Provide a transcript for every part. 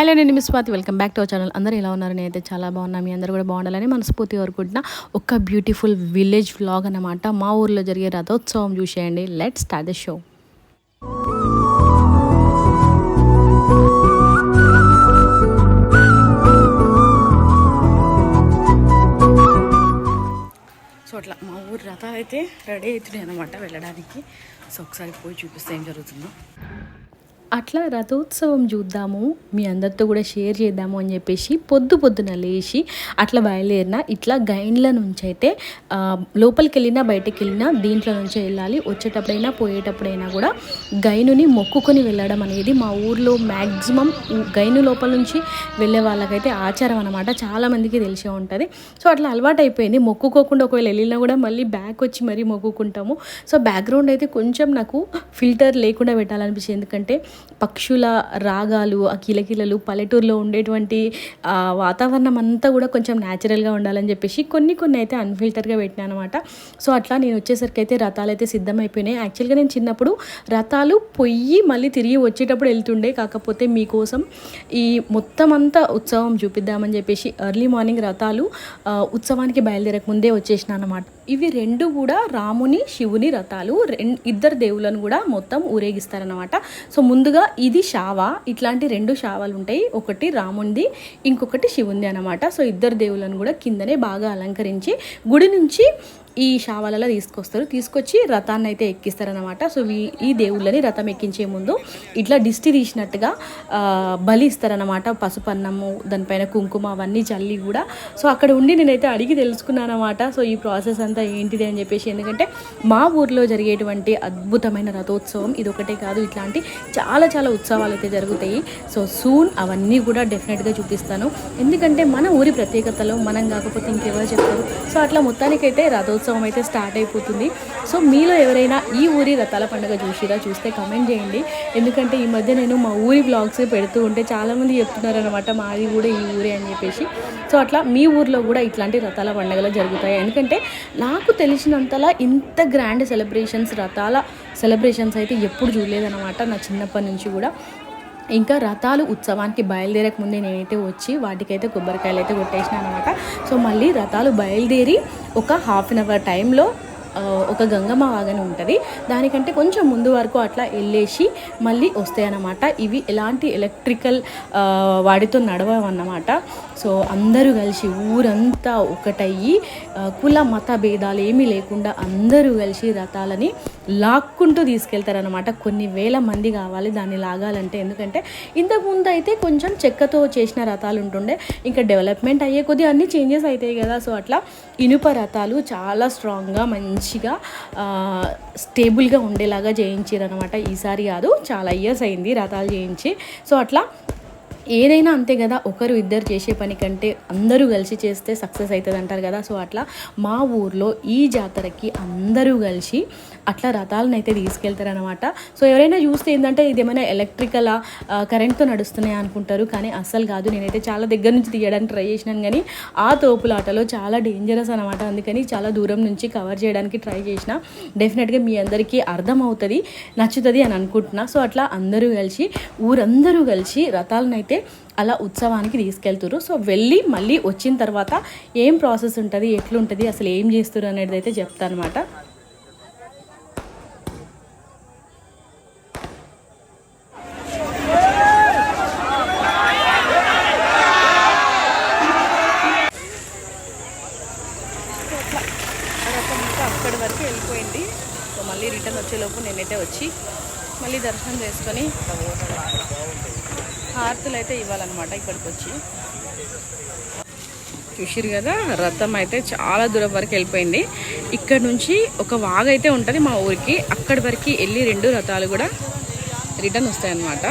Hello నేను miss Swathi welcome back to our channel అందరూ ఎలా ఉన్నారు? నేనైతే చాలా బాగున్నా. మీ అందరూ కూడా బాగుండాలని మనస్ఫూర్తి కోరుకుంటున్నా. ఒక బ్యూటిఫుల్ విలేజ్ వ్లాగ్ అన్నమాట. మా ఊర్లో జరిగే రథోత్సవం చూసేయండి. Let start the show so అట్లా మా ఊరు రథాలు అయితే రెడీ అవుతున్నాయి అనమాట వెళ్ళడానికి. సో ఒకసారి పోయి చూపిస్తే ఏం జరుగుతుందో. అట్లా రథోత్సవం చూద్దాము మీ అందరితో కూడా షేర్ చేద్దాము అని చెప్పేసి పొద్దు పొద్దున లేచి అట్లా బయలుదేరిన ఇట్లా గైన్ల నుంచి అయితే లోపలికి వెళ్ళినా బయటకు వెళ్ళినా దీంట్లో నుంచి వెళ్ళాలి. వచ్చేటప్పుడైనా పోయేటప్పుడైనా కూడా గైనుని మొక్కుకొని వెళ్ళడం అనేది మా ఊర్లో మ్యాక్సిమం గైను లోపల నుంచి వెళ్ళే వాళ్ళకైతే ఆచారం అనమాట చాలామందికి తెలిసే ఉంటుంది. సో అట్లా అలవాటు అయిపోయింది మొక్కుకోకుండా ఒకవేళ వెళ్ళినా కూడా మళ్ళీ బ్యాక్ వచ్చి మరీ మొక్కుకుంటాము. సో బ్యాక్గ్రౌండ్ అయితే కొంచెం నాకు ఫిల్టర్ లేకుండా పెట్టాలనిపించింది. ఎందుకంటే పక్షుల రాగాలు ఆ కిలకిలలు పల్లెటూరులో ఉండేటువంటి వాతావరణం అంతా కూడా కొంచెం న్యాచురల్గా ఉండాలని చెప్పేసి కొన్ని కొన్ని అయితే అన్ఫిల్టర్గా పెట్టినా అనమాట. సో అట్లా నేను వచ్చేసరికి అయితే రథాలు అయితే సిద్ధమైపోయినాయి యాక్చువల్గా నేను చిన్నప్పుడు రథాలు పొయ్యి మళ్ళీ తిరిగి వచ్చేటప్పుడు వెళ్తుండే. కాకపోతే మీకోసం ఈ మొత్తం అంతా ఉత్సవం చూపిద్దామని చెప్పేసి ఎర్లీ మార్నింగ్ రథాలు ఉత్సవానికి బయలుదేరక ముందే వచ్చేసిన అనమాట. ఇవి రెండు కూడా రాముని శివుని రథాలు. రెండు ఇద్దరు దేవులను కూడా మొత్తం ఊరేగిస్తారనమాట సో ముందుగా ఇది శావ. ఇట్లాంటి రెండు శావాలు ఉంటాయి. ఒకటి రామునిది ఇంకొకటి శివుంది అనమాట సో ఇద్దరు దేవులను కూడా కిందనే బాగా అలంకరించి గుడి నుంచి ఈ శావాలలో తీసుకొస్తారు. తీసుకొచ్చి రథాన్ని అయితే ఎక్కిస్తారనమాట సో ఈ- ఈ దేవుళ్ళని రథం ఎక్కించే ముందు ఇట్లా దిష్టి తీసినట్టుగా బలి ఇస్తారనమాట పసుపన్నము దానిపైన కుంకుమ అవన్నీ చల్లి కూడా. సో అక్కడ ఉండి నేనైతే అడిగి తెలుసుకున్నాను అనమాట సో ఈ ప్రాసెస్ అంతా ఏంటిది అని చెప్పేసి. ఎందుకంటే మా ఊర్లో జరిగేటువంటి అద్భుతమైన రథోత్సవం ఇది ఒకటే కాదు. ఇట్లాంటి చాలా చాలా ఉత్సవాలు అయితే జరుగుతాయి. సో సూన్ అవన్నీ కూడా డెఫినెట్గా చూపిస్తాను. ఎందుకంటే మన ఊరి ప్రత్యేకతలో మనం కాకపోతే ఇంకెవరు చెప్తారు సో అట్లా మొత్తానికైతే రథోత్సవం అయితే స్టార్ట్ అయిపోతుంది. సో మీలో ఎవరైనా ఈ ఊరి రథాల పండుగ చూసిరా? చూస్తే కమెంట్ చేయండి. ఎందుకంటే ఈ మధ్య నేను మా ఊరి బ్లాగ్స్ పెడుతూ ఉంటే చాలామంది చెప్తున్నారనమాట మాది కూడా ఈ ఊరే అని చెప్పేసి. సో అట్లా మీ ఊర్లో కూడా ఇట్లాంటి రథాల పండుగలు జరుగుతాయి? ఎందుకంటే నాకు తెలిసినంతలా ఇంత గ్రాండ్ సెలబ్రేషన్స్ రథాల సెలబ్రేషన్స్ అయితే ఎప్పుడు చూడలేదన్నమాట నా చిన్నప్పటి నుంచి కూడా. ఇంకా రథాలు ఉత్సవానికి బయలుదేరక ముందే నేనైతే వచ్చి వాటికైతే కొబ్బరికాయలు అయితే కొట్టేసిన అనమాట సో మళ్ళీ రథాలు బయలుదేరి ఒక హాఫ్ అన్ అవర్ టైంలో ఒక గంగమ్మ వాగని ఉంటుంది. దానికంటే కొంచెం ముందు వరకు అట్లా వెళ్ళేసి మళ్ళీ వస్తాయన్నమాట. ఇవి ఎలాంటి ఎలక్ట్రికల్ వాడితో వాటితో నడవన్నమాట సో అందరూ కలిసి ఊరంతా ఒకటయ్యి కుల మత భేదాలు ఏమీ లేకుండా అందరూ కలిసి రథాలని లాక్కుంటూ తీసుకెళ్తారనమాట కొన్ని వేల మంది కావాలి దాన్ని లాగాలంటే. ఎందుకంటే ఇంతకుముందు అయితే కొంచెం చెక్కతో చేసిన రథాలు ఉంటుండే. ఇంకా డెవలప్మెంట్ అయ్యే కొద్ది అన్ని చేంజెస్ అవుతాయి కదా. సో అట్లా ఇనుప రథాలు చాలా స్ట్రాంగ్గా మంచిగా స్టేబుల్గా ఉండేలాగా చేయించారు అనమాట ఈసారి కాదు చాలా ఇయర్స్ అయింది రథాలు చేయించి. సో అట్లా ఏదైనా అంతే కదా ఒకరు ఇద్దరు చేసే పని కంటే అందరూ కలిసి చేస్తే సక్సెస్ అవుతుంది అంటారు కదా. సో అట్లా మా ఊర్లో ఈ జాతరకి అందరూ కలిసి అట్లా రథాలను అయితే తీసుకెళ్తారనమాట సో ఎవరైనా చూస్తే ఏంటంటే ఇది ఏమైనా ఎలక్ట్రికల్ కరెంట్తో నడుస్తున్నాయి అనుకుంటారు. కానీ అస్సలు కాదు. నేనైతే చాలా దగ్గర నుంచి తీయడానికి ట్రై చేసినాను కానీ ఆ తోపులాటలో చాలా డేంజరస్ అనమాట అందుకని చాలా దూరం నుంచి కవర్ చేయడానికి ట్రై చేసిన. డెఫినెట్గా మీ అందరికీ అర్థమవుతుంది నచ్చుతుంది అని అనుకుంటున్నా. సో అట్లా అందరూ కలిసి ఊరందరూ కలిసి రథాలను అయితే అలా ఉత్సవానికి తీసుకెళ్తారు సో వెళ్ళి మళ్ళీ వచ్చిన తర్వాత ఏం ప్రాసెస్ ఉంటుంది ఎట్లుంటుంది అసలు ఏం చేస్తారు అనేది అయితే చెప్తాను అనమాట అక్కడి వరకు వెళ్ళిపోయింది సో మళ్ళీ రిటర్న్ అయితే వచ్చి మళ్ళీ దర్శనం చేసుకొని హారతులు అయితే ఇవ్వాలన్నమాట ఇక్కడికి వచ్చి. చూసిరు కదా రథం అయితే చాలా దూరం వరకు వెళ్ళిపోయింది. ఇక్కడ నుంచి ఒక వాగ అయితే ఉంటుంది మా ఊరికి. అక్కడి వరకు వెళ్ళి రెండు రథాలు కూడా రిటర్న్ వస్తాయన్నమాట.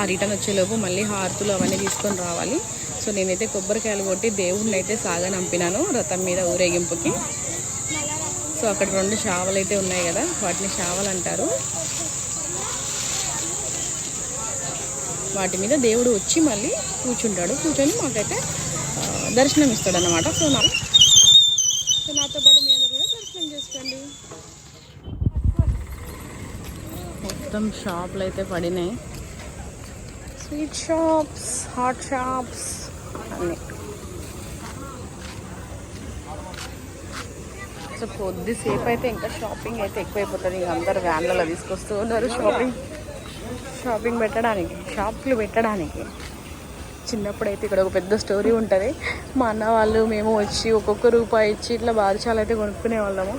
ఆ రిటర్న్ వచ్చేలోపు మళ్ళీ హారతులు అవన్నీ తీసుకొని రావాలి. సో నేనైతే కొబ్బరికాయలు కొట్టి దేవుడిని అయితే సాగనంపినాను రథం మీద ఊరేగింపుకి. సో అక్కడ రెండు షావలు అయితే ఉన్నాయి కదా వాటిని షావలు అంటారు. వాటి మీద దేవుడు వచ్చి మళ్ళీ కూర్చుంటాడు. కూర్చొని మాకైతే దర్శనం ఇస్తాడు అనమాట సో నా సో నాతో పాటు మీ అందరు కూడా దర్శనం చేసుకోండి. మొత్తం షాపులు అయితే పడినాయి. స్వీట్ షాప్స్ హాట్ షాప్స్ అన్నీ. సో కొద్దిసేపు అయితే ఇంకా షాపింగ్ అయితే ఎక్కువైపోతుంది. ఇంకా అందరు వ్యాన్లలో తీసుకొస్తూ ఉన్నారు షాపింగ్. షాపింగ్ పెట్టడానికి షాప్లు పెట్టడానికి. చిన్నప్పుడైతే ఇక్కడ ఒక పెద్ద స్టోరీ ఉంటుంది. మా అన్న వాళ్ళు మేము వచ్చి ఒక్కొక్క రూపాయి ఇచ్చి ఇట్లా బాదుషాలు అయితే కొనుక్కునే వాళ్ళము.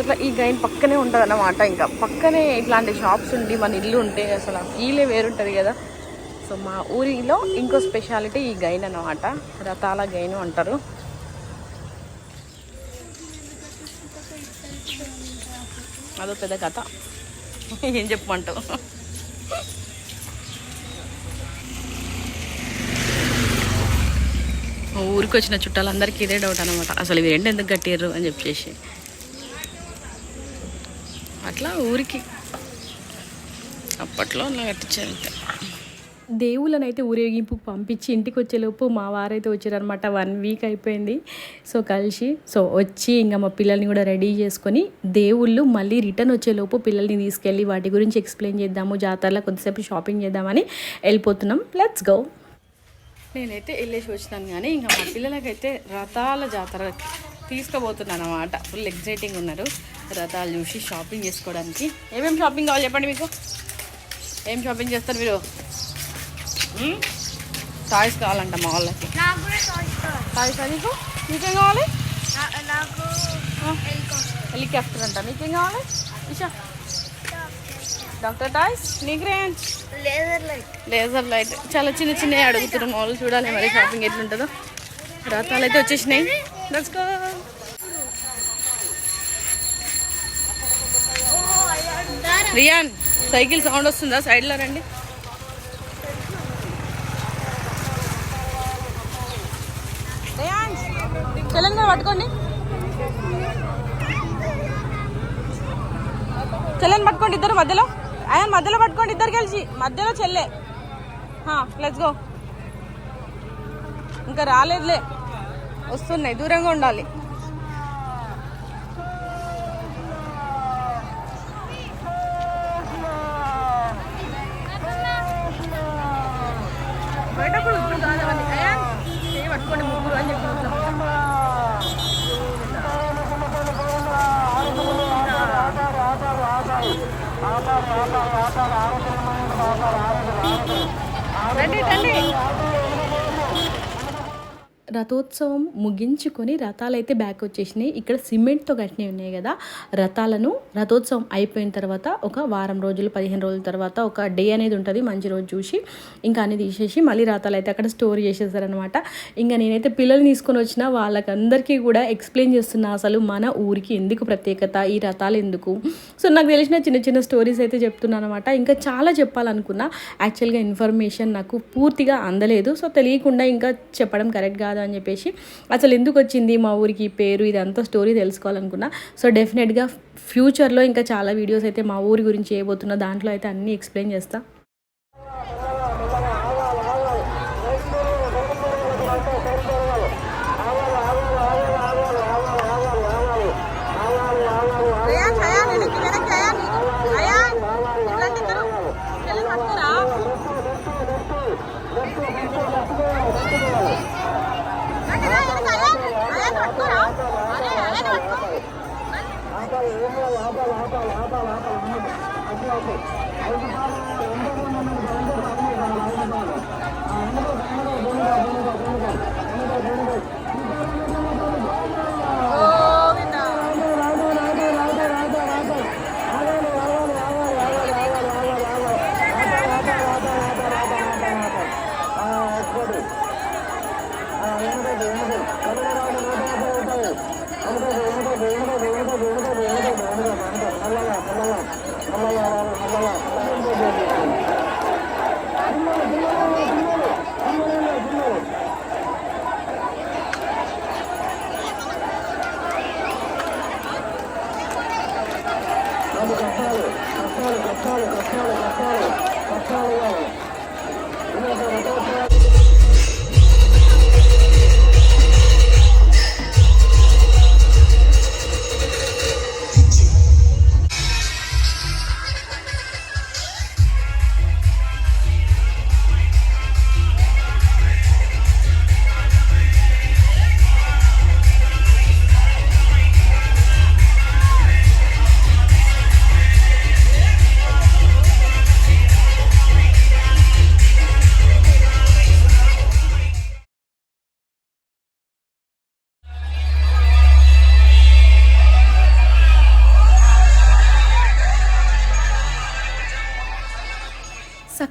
ఇట్లా ఈ గైన్ పక్కనే ఉంటుంది అన్నమాట ఇంకా పక్కనే ఇట్లాంటి షాప్స్ ఉండి మన ఇల్లు ఉంటే అసలు ఆ ఫీలే వేరుంటుంది కదా. సో మా ఊరిలో ఇంకో స్పెషాలిటీ ఈ గైన్ అనమాట రథాల గైన్ అంటారు. అదో పెద్ద కథ. ఏం చెప్పమంటావు? ఊరికి వచ్చిన చుట్టాలందరికీ ఇదే డౌట్ అనమాట అసలు ఇవి రెండు ఎందుకు కట్టారు అని చెప్పేసి. అట్లా ఊరికి. అప్పట్లో అలా కట్టించారు దేవులను అయితే ఊరేగింపుకు పంపించి ఇంటికి వచ్చేలోపు మా వారైతే వచ్చారనమాట వన్ వీక్ అయిపోయింది. సో కలిసి సో వచ్చి ఇంకా మా పిల్లల్ని కూడా రెడీ చేసుకొని దేవుళ్ళు మళ్ళీ రిటర్న్ వచ్చేలోపు పిల్లల్ని తీసుకెళ్ళి వాటి గురించి ఎక్స్ప్లెయిన్ చేద్దాము. జాతరలో కొద్దిసేపు షాపింగ్ చేద్దామని వెళ్ళిపోతున్నాం. Let's go! నేనైతే వెళ్ళేసి వచ్చినాను కానీ ఇంకా మా పిల్లలకైతే రథాల జాతర తీసుకుపోతున్నాను అనమాట ఫుల్ ఎగ్జైటింగ్ ఉన్నారు. రథాలు చూసి షాపింగ్ చేసుకోవడానికి. ఏమేమి షాపింగ్ కావాలి చెప్పండి మీకు? ఏం షాపింగ్ చేస్తారు మీరు? టాయ్స్ కావాలంట మా వాళ్ళకి. టాయ్స్ నీకు? నీకేం కావాలి? హెలికాప్టర్. అంట. నీకేం కావాలి? ఇషా. డాక్టర్ టాయ్స్ నీకు range laser light. Laser light. చాలా చిన్న చిన్నవి అడుగుతున్నారు మామూలు చూడాలి మరి షాపింగ్ ఎట్లుంటుందో. రథాలు అయితే వచ్చేసినాయి. రియాన్ సైకిల్ సౌండ్ వస్తుందా? సైడ్లో రండి రియాన్ తెలంగాణ పట్టుకోండి. చెల్లెని పట్టుకోండి ఇద్దరు మధ్యలో. ఆయన మధ్యలో పట్టుకోండి ఇద్దరు కలిసి. మధ్యలో చెల్లె. లెట్స్ గో ఇంకా రాలేదులే. వస్తున్నాయి దూరంగా ఉండాలి బయట కూడా ఇప్పుడు కాదు అవన్నీ. అయాన్, చేయి పట్టుకోండి ముగ్గురు అని చెప్పి రండి రండి రథోత్సవం ముగించుకొని రథాలు అయితే బ్యాక్ వచ్చేసినాయి. ఇక్కడ సిమెంట్తో కట్టినవి ఉన్నాయి కదా రథాలను రథోత్సవం అయిపోయిన తర్వాత ఒక వారం రోజులు పదిహేను రోజుల తర్వాత ఒక డే అనేది ఉంటుంది మంచి రోజు చూసి ఇంకా అన్ని తీసేసి మళ్ళీ రథాలు అయితే అక్కడ స్టోర్ చేసేసారనమాట ఇంకా నేనైతే పిల్లలు తీసుకొని వచ్చిన వాళ్ళకందరికీ కూడా ఎక్స్ప్లెయిన్ చేస్తున్నా అసలు మన ఊరికి ఎందుకు ప్రత్యేకత ఈ రథాలు ఎందుకు? సో నాకు తెలిసిన చిన్న చిన్న స్టోరీస్ అయితే చెప్తున్నాను అనమాట ఇంకా చాలా చెప్పాలనుకున్నా యాక్చువల్గా ఇన్ఫర్మేషన్ నాకు పూర్తిగా అందలేదు. సో తెలియకుండా ఇంకా చెప్పడం కరెక్ట్ కాదు అని చెప్పేసి అసలు ఎందుకు వచ్చింది మా ఊరికి ఈ పేరు ఇదంతా స్టోరీ తెలుసుకోవాలనుకున్నా. సో డెఫినెట్గా ఫ్యూచర్లో ఇంకా చాలా వీడియోస్ అయితే మా ఊరి గురించి చేయబోతున్నా. దాంట్లో అయితే అన్నీ ఎక్స్ప్లెయిన్ చేస్తా. Thank you.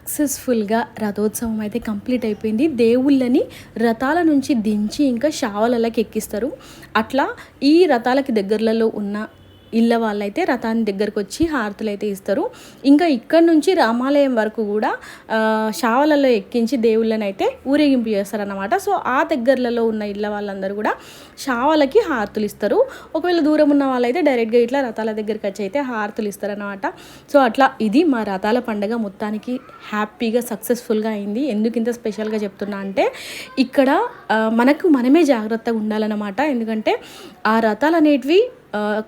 సక్సెస్ఫుల్గా రథోత్సవం అయితే కంప్లీట్ అయిపోయింది. దేవుళ్ళని రథాల నుంచి దించి ఇంకా షావలకి ఎక్కిస్తారు. అట్లా ఈ రథాలకి దగ్గరలలో ఉన్న ఇళ్ళ వాళ్ళైతే రథాన్ని దగ్గరకు వచ్చి హారతులు అయితే ఇస్తారు. ఇంకా ఇక్కడ నుంచి రామాలయం వరకు కూడా శావలలో ఎక్కించి దేవుళ్ళని అయితే ఊరేగింపు చేస్తారనమాట సో ఆ దగ్గరలలో ఉన్న ఇళ్ళ వాళ్ళందరూ కూడా శావలకి హారతులు ఇస్తారు. ఒకవేళ దూరం ఉన్న వాళ్ళైతే డైరెక్ట్గా ఇట్లా రథాల దగ్గరికి వచ్చి అయితే హారతులు ఇస్తారనమాట సో అట్లా ఇది మా రథాల పండగ మొత్తానికి హ్యాపీగా సక్సెస్ఫుల్గా అయింది. ఎందుకు ఇంత స్పెషల్గా చెప్తున్నా అంటే ఇక్కడ మనకు మనమే జాగ్రత్తగా ఉండాలన్నమాట. ఎందుకంటే ఆ రథాలు అనేటివి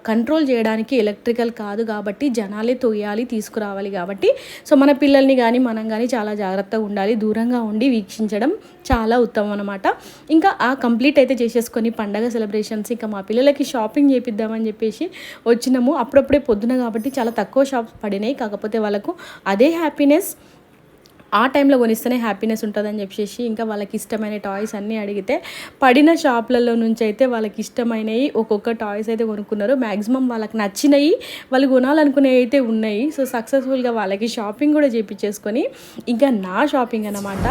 కంట్రోల్ చేయడానికి ఎలక్ట్రికల్ కాదు కాబట్టి జనాలే తొయ్యాలి తీసుకురావాలి కాబట్టి. సో మన పిల్లల్ని కానీ మనం కానీ చాలా జాగ్రత్తగా ఉండాలి దూరంగా ఉండి వీక్షించడం చాలా ఉత్తమం అనమాట ఇంకా ఆ కంప్లీట్ అయితే చేసేసుకొని పండగ సెలబ్రేషన్స్ ఇంకా మా పిల్లలకి షాపింగ్ చేపిద్దామని చెప్పేసి వచ్చినాము. అప్పుడప్పుడే పొద్దున కాబట్టి చాలా తక్కువ షాప్స్ పడినాయి. కాకపోతే వాళ్ళకు అదే హ్యాపీనెస్ ఆ టైంలో కొనిస్తేనే హ్యాపీనెస్ ఉంటుందని చెప్పేసి ఇంకా వాళ్ళకి ఇష్టమైన టాయ్స్ అన్నీ అడిగితే పడిన షాప్లలో నుంచి అయితే వాళ్ళకి ఇష్టమైనవి ఒక్కొక్క టాయ్స్ అయితే కొనుక్కున్నారు. మ్యాక్సిమం వాళ్ళకి నచ్చినవి వాళ్ళు కొనాలనుకునేవి అయితే ఉన్నాయి. సో సక్సెస్ఫుల్గా వాళ్ళకి షాపింగ్ కూడా చేపించేసుకొని ఇంకా నా షాపింగ్ అనమాట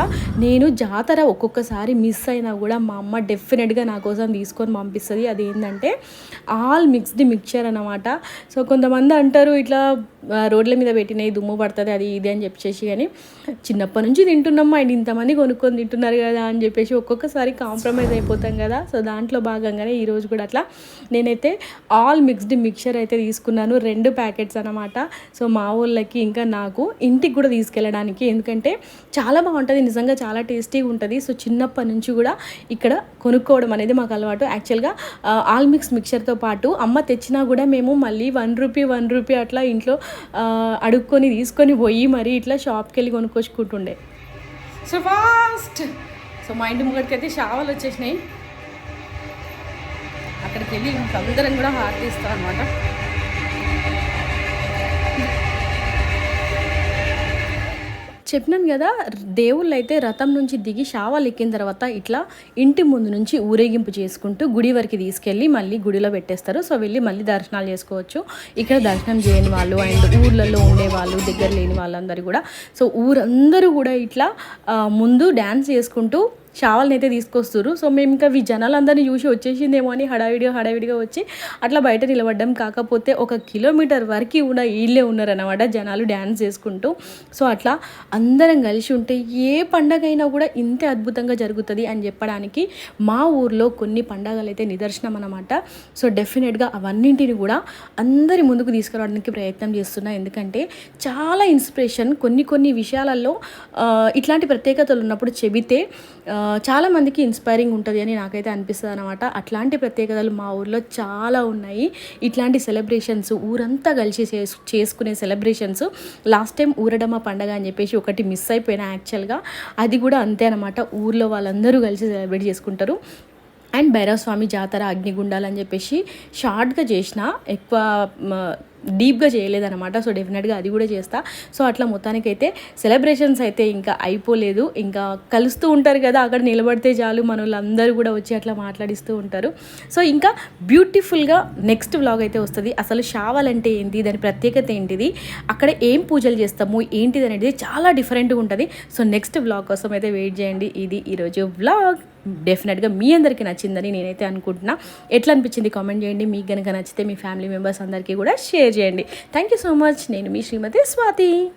నేను జాతర ఒక్కొక్కసారి మిస్ అయినా కూడా మా అమ్మ డెఫినెట్గా నా కోసం తీసుకొని పంపిస్తుంది. అది ఏంటంటే ఆల్ మిక్స్డ్ మిక్చర్ అనమాట సో కొంతమంది అంటారు ఇట్లా రోడ్ల మీద పెట్టినవి దుమ్ము పడుతుంది అది ఇది అని చెప్పేసి కానీ చిన్నప్పటి నుంచి తింటున్నాం అండ్ ఇంతమంది కొనుక్కొని తింటున్నారు కదా అని చెప్పేసి ఒక్కొక్కసారి కాంప్రమైజ్ అయిపోతాం కదా. సో దాంట్లో భాగంగానే ఈరోజు కూడా అట్లా నేనైతే ఆల్ మిక్స్డ్ మిక్చర్ అయితే తీసుకున్నాను రెండు ప్యాకెట్స్ అనమాట సో మా వాళ్ళకి ఇంకా నాకు ఇంటికి కూడా తీసుకెళ్ళడానికి ఎందుకంటే చాలా బాగుంటుంది నిజంగా చాలా టేస్టీగా ఉంటుంది. సో చిన్నప్పటి నుంచి కూడా ఇక్కడ కొనుక్కోవడం అనేది మాకు అలవాటు. యాక్చువల్గా ఆల్ మిక్స్ మిక్చర్తో పాటు అమ్మ తెచ్చినా కూడా మేము మళ్ళీ వన్ రూపీ వన్ రూపీ అట్లా ఇంట్లో అడుక్కొని తీసుకొని పోయి మరి ఇట్లా షాప్కి వెళ్ళి కొనుక్కొచ్చుకుంటుండే సో ఫాస్ట్ సో మా ఇంటి ముగ్గురికి అయితే షావలు వచ్చేసినాయి. అక్కడికి వెళ్ళి ఇంక అందరం కూడా హార్ట్ ఇస్తాం అనమాట చెప్పినాను కదా దేవుళ్ళు అయితే రథం నుంచి దిగి షావాలు ఎక్కిన తర్వాత ఇట్లా ఇంటి ముందు నుంచి ఊరేగింపు చేసుకుంటూ గుడి వరకు తీసుకెళ్ళి మళ్ళీ గుడిలో పెట్టేస్తారు. సో వెళ్ళి మళ్ళీ దర్శనాలు చేసుకోవచ్చు. ఇక్కడ దర్శనం చేయని వాళ్ళు అండ్ ఊర్లలో ఉండే వాళ్ళు దగ్గర లేని వాళ్ళందరూ కూడా. సో ఊరందరూ కూడా ఇట్లా ముందు డ్యాన్స్ చేసుకుంటూ షావల్ని అయితే తీసుకొస్తారు సో మేము ఇంకా ఈ జనాలందరినీ చూసి వచ్చేసిందేమో అని హడావిడిగా హడావిడిగా వచ్చి అట్లా బయట నిలబడ్డం. కాకపోతే ఒక కిలోమీటర్ వరకు కూడా వీళ్ళే ఉన్నారన్నమాట జనాలు డ్యాన్స్ చేసుకుంటూ. సో అట్లా అందరం కలిసి ఉంటే ఏ పండగ అయినా కూడా ఇంతే అద్భుతంగా జరుగుతుంది అని చెప్పడానికి మా ఊర్లో కొన్ని పండగలు అయితే నిదర్శనం అన్నమాట సో డెఫినెట్గా అవన్నింటిని కూడా అందరి ముందుకు తీసుకురావడానికి ప్రయత్నం చేస్తున్నా. ఎందుకంటే చాలా ఇన్స్పిరేషన్ కొన్ని కొన్ని విషయాలలో ఇట్లాంటి ప్రత్యేకతలు ఉన్నప్పుడు చెబితే చాలామందికి చాలా మందికి ఇన్స్పైరింగ్ ఉంటుంది అని నాకైతే అనిపిస్తుంది అనమాట అట్లాంటి ప్రత్యేకతలు మా ఊర్లో చాలా ఉన్నాయి. ఇట్లాంటి సెలబ్రేషన్స్ ఊరంతా కలిసి చేసు చేసుకునే సెలబ్రేషన్స్ లాస్ట్ టైం ఊరడమ్మ పండగ అని చెప్పేసి ఒకటి మిస్ అయిపోయినా యాక్చువల్గా అది కూడా అంతే అనమాట ఊర్లో వాళ్ళందరూ కలిసి సెలబ్రేట్ చేసుకుంటారు. అండ్ భైరవస్వామి జాతర అగ్నిగుండాలు అని చెప్పేసి షార్ట్గా చేసిన ఎక్కువ డీప్గా చేయలేదన్నమాట. సో డెఫినెట్గా అది కూడా చేస్తా. సో అట్లా మొత్తానికైతే సెలబ్రేషన్స్ అయితే ఇంకా అయిపోలేదు. ఇంకా కలుస్తూ ఉంటారు కదా అక్కడ నిలబడితే చాలు మన వాళ్ళందరూ కూడా వచ్చి అట్లా మాట్లాడిస్తూ ఉంటారు. సో ఇంకా బ్యూటిఫుల్గా నెక్స్ట్ వ్లాగ్ అయితే వస్తుంది. అసలు షావల్ అంటే ఏంటి దాని ప్రత్యేకత ఏంటిది అక్కడ ఏం పూజలు చేస్తాము ఏంటిది అనేది చాలా డిఫరెంట్గా ఉంటుంది. సో నెక్స్ట్ వ్లాగ్ కోసం అయితే వెయిట్ చేయండి. ఇది ఈరోజు వ్లాగ్. డెఫినెట్గా మీ అందరికీ నచ్చిందని నేనైతే అనుకుంటున్నా. ఎట్లా అనిపించింది కామెంట్ చేయండి. మీకు కనుక నచ్చితే మీ ఫ్యామిలీ మెంబర్స్ అందరికీ కూడా షేర్ చేయండి. Thank you so much. నేను మీ శ్రీమతి స్వాతి.